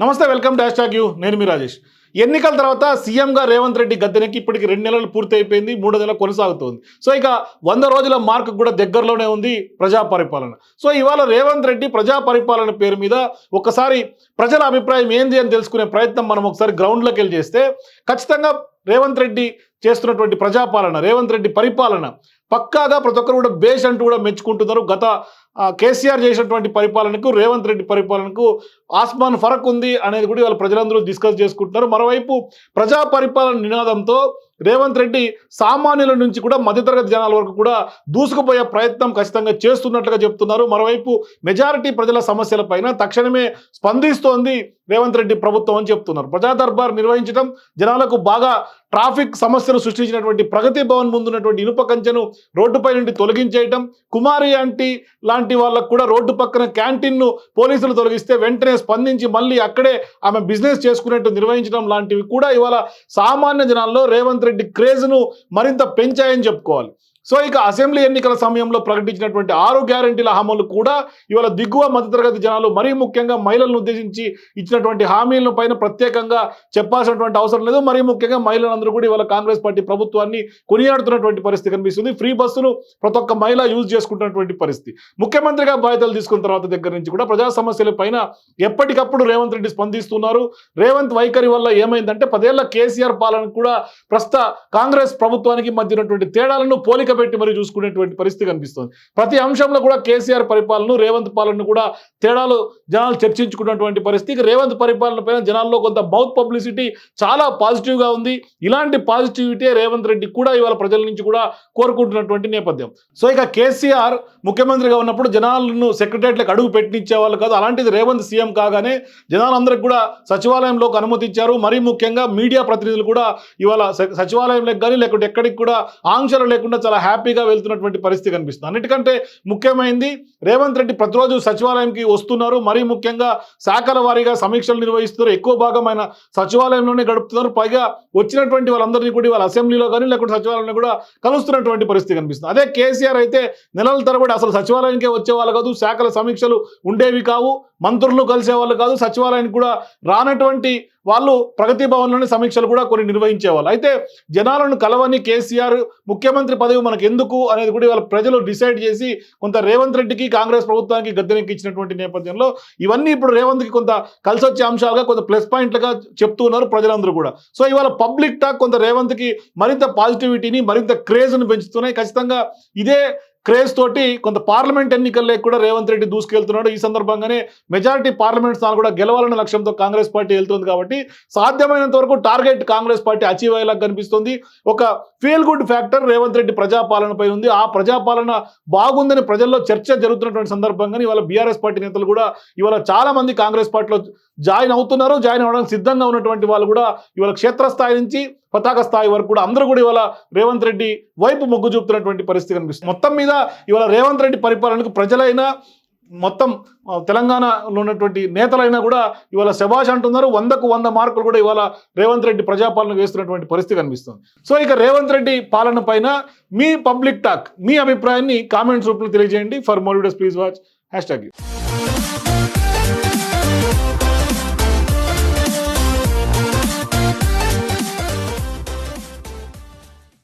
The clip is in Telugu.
నమస్తే వెల్కమ్ డాష్ టాక్ యూ. నేను మీ రాజేష్. ఎన్నికల తర్వాత సీఎంగా రేవంత్ రెడ్డి గద్దెనకి ఇప్పటికి రెండు నెలలు పూర్తి అయిపోయింది మూడో నెల కొనసాగుతోంది. సో ఇక వంద రోజుల మార్క్ కూడా దగ్గరలోనే ఉంది ప్రజా పరిపాలన. సో ఇవాళ రేవంత్ రెడ్డి ప్రజా పరిపాలన పేరు మీద ఒకసారి ప్రజల అభిప్రాయం ఏంది అని తెలుసుకునే ప్రయత్నం మనం ఒకసారి గ్రౌండ్లోకి వెళ్ళి చేస్తే ఖచ్చితంగా రేవంత్ రెడ్డి చేస్తున్నటువంటి ప్రజాపాలన రేవంత్ రెడ్డి పరిపాలన పక్కాగా ప్రతి ఒక్కరు కూడా బేస్ అంటూ కూడా మెచ్చుకుంటున్నారు. గత కేసీఆర్ చేసినటువంటి పరిపాలనకు రేవంత్ రెడ్డి పరిపాలనకు ఆస్మాన్ ఫరక్ ఉంది అనేది కూడా ఇవాళ ప్రజలందరూ డిస్కస్ చేసుకుంటున్నారు. మరోవైపు ప్రజా పరిపాలన నినాదంతో రేవంత్ రెడ్డి సామాన్యుల నుంచి కూడా మధ్యతరగతి జనాల వరకు కూడా దూసుకుపోయే ప్రయత్నం ఖచ్చితంగా చేస్తున్నట్లుగా చెప్తున్నారు. మరోవైపు మెజారిటీ ప్రజల సమస్యలపైన తక్షణమే స్పందిస్తోంది రేవంత్ రెడ్డి ప్రభుత్వం అని చెప్తున్నారు. ప్రజా దర్బార్ నిర్వహించడం జనాలకు బాగా ట్రాఫిక్ సమస్యను సృష్టించినటువంటి ప్రగతి భవన్ ముందున్నటువంటి ఇనుప కంచెను రోడ్డుపై నుండి తొలగించేయటం కుమారి ఆంటీ లాంటి వాళ్ళకు కూడా రోడ్డు పక్కన క్యాంటీన్ను పోలీసులు తొలగిస్తే వెంటనే స్పందించి మళ్ళీ అక్కడే ఆమె బిజినెస్ చేసుకునేట్టు నిర్వహించడం లాంటివి కూడా ఇవాళ సామాన్య జనాల్లో రేవంత్ రెడ్డి క్రేజ్ను మరింత పెంచాయని చెప్పుకోవాలి. సో ఇక అసెంబ్లీ ఎన్నికల సమయంలో ప్రకటించినటువంటి ఆరు గ్యారంటీల హామీలు కూడా ఇవాళ దిగువ మధ్యతరగతి జనాలు మరీ ముఖ్యంగా మహిళలను ఉద్దేశించి ఇచ్చినటువంటి హామీలను పైన ప్రత్యేకంగా చెప్పాల్సినటువంటి అవసరం లేదు. మరీ ముఖ్యంగా మహిళలందరూ కూడా ఇవాళ కాంగ్రెస్ పార్టీ ప్రభుత్వాన్ని కొనియాడుతున్నటువంటి పరిస్థితి కనిపిస్తుంది. ఫ్రీ బస్సును ప్రతి ఒక్క మహిళ యూజ్ చేసుకుంటున్నటువంటి పరిస్థితి. ముఖ్యమంత్రిగా బాధ్యతలు తీసుకున్న తర్వాత దగ్గర నుంచి కూడా ప్రజా సమస్యల పైన ఎప్పటికప్పుడు రేవంత్ రెడ్డి స్పందిస్తున్నారు. రేవంత్ వైఖరి వల్ల ఏమైందంటే పదేళ్ళ కేసీఆర్ పాలన కూడా ప్రస్తుత కాంగ్రెస్ ప్రభుత్వానికి మధ్య ఉన్నటువంటి తేడాలను పోలిక పెట్టి మరి చూసుకునేటువంటి పరిస్థితి కనిపిస్తుంది. ప్రతి అంశంలో కూడా కేసీఆర్ పరిపాలన రేవంత్ పాలన కూడా తేడాలు జనాలు చర్చించుకున్నటువంటి పరిస్థితి. రేవంత్ పరిపాలన పైన జనాల్లో కొంత మౌత్ పబ్లిసిటీ చాలా పాజిటివ్గా ఉంది. ఇలాంటి పాజిటివిటీ రేవంత్ రెడ్డి కూడా ఇవాళ ప్రజల నుంచి కూడా కోరుకుంటున్నటువంటి నేపథ్యం. సో ఇక కేసీఆర్ ముఖ్యమంత్రిగా ఉన్నప్పుడు జనాలను సెక్రటరియట్లకు అడుగు పెట్టించేవాళ్ళు కాదు. అలాంటిది రేవంత్ సీఎం కాగానే జనాలందరికీ కూడా సచివాలయంలోకి అనుమతి ఇచ్చారు మరీ ముఖ్యంగా మీడియా ప్రతినిధులు కూడా ఇవాళ సచివాలయంలోకి కానీ లేకుంటే ఎక్కడికి కూడా ఆంక్షలు లేకుండా చాలా హ్యాపీగా వెళ్తున్నటువంటి పరిస్థితి కనిపిస్తుంది. అన్నిటికంటే ముఖ్యమైనది రేవంత్ రెడ్డి ప్రతిరోజు సచివాలయంకి వస్తున్నారు. మరీ ముఖ్యంగా శాఖల వారీగా సమీక్షలు నిర్వహిస్తున్నారు. ఎక్కువ భాగం ఆయన సచివాలయంలోనే గడుపుతున్నారు. పైగా వచ్చినటువంటి వాళ్ళందరినీ కూడా వాళ్ళ అసెంబ్లీలో కానీ లేకుంటే సచివాలయంలో కూడా కలుస్తున్నటువంటి పరిస్థితి కనిపిస్తుంది. అదే కేసీఆర్ అయితే నెలల తరబడి అసలు సచివాలయానికే వచ్చే వాళ్ళు కాదు. శాఖల సమీక్షలు ఉండేవి కావు. మంత్రులను కలిసే వాళ్ళు కాదు. సచివాలయానికి కూడా రానటువంటి వాళ్ళు ప్రగతి భవన్లోని సమీక్షలు కూడా కొన్ని నిర్వహించేవాళ్ళు. అయితే జనాలను కలవని కేసీఆర్ ముఖ్యమంత్రి పదవి మనకు ఎందుకు అనేది కూడా ఇవాళ ప్రజలు డిసైడ్ చేసి కొంత రేవంత్ రెడ్డికి కాంగ్రెస్ ప్రభుత్వానికి గద్దెనెక్కి ఇచ్చినటువంటి నేపథ్యంలో ఇవన్నీ ఇప్పుడు రేవంత్కి కొంత కలిసి వచ్చే అంశాలుగా కొంత ప్లస్ పాయింట్లుగా చెప్తూ ఉన్నారు ప్రజలందరూ కూడా. సో ఇవాళ పబ్లిక్ టాక్ కొంత రేవంత్కి మరింత పాజిటివిటీని మరింత క్రేజ్ను పెంచుతున్నాయి. ఖచ్చితంగా ఇదే క్రేజ్ తోటి కొంత పార్లమెంట్ ఎన్నికల్లో కూడా రేవంత్ రెడ్డి దూసుకెళ్తున్నాడు. ఈ సందర్భంగానే మెజారిటీ పార్లమెంట్ స్థానాలు కూడా గెలవాలన్న లక్ష్యంతో కాంగ్రెస్ పార్టీ వెళ్తుంది కాబట్టి సాధ్యమైనంత వరకు టార్గెట్ కాంగ్రెస్ పార్టీ అచీవ్ అయ్యేలా కనిపిస్తుంది. ఒక feel good factor Revanth Reddy ప్రజాపాలనపై ఉంది. ఆ ప్రజాపాలన బాగుందని ప్రజల్లో చర్చ జరుగుతున్నటువంటి సందర్భంగా ఇవాళ బీఆర్ఎస్ పార్టీ నేతలు కూడా ఇవాళ చాలా మంది కాంగ్రెస్ పార్టీలో జాయిన్ అవుతున్నారు. జాయిన్ అవ్వడానికి సిద్ధంగా ఉన్నటువంటి వాళ్ళు కూడా ఇవాళ క్షేత్రస్థాయి నుంచి పతాక స్థాయి వరకు కూడా అందరూ కూడా ఇవాళ రేవంత్ రెడ్డి వైపు మొగ్గు చూపుతున్నటువంటి పరిస్థితి కనిపిస్తుంది. మొత్తం మీద ఇవాళ రేవంత్ రెడ్డి పరిపాలనకు ప్రజలైనా మొత్తం తెలంగాణలో ఉన్నటువంటి నేతలైనా కూడా ఇవాళ శభాష్ అంటున్నారు. వందకు వంద మార్కులు కూడా ఇవాళ రేవంత్ రెడ్డి ప్రజాపాలన వేస్తున్నటువంటి పరిస్థితి కనిపిస్తుంది. సో ఇక రేవంత్ రెడ్డి పాలన పైన మీ పబ్లిక్ టాక్ మీ అభిప్రాయాన్ని కామెంట్స్ రూపంలో తెలియజేయండి. For more videos please watch. Hashtag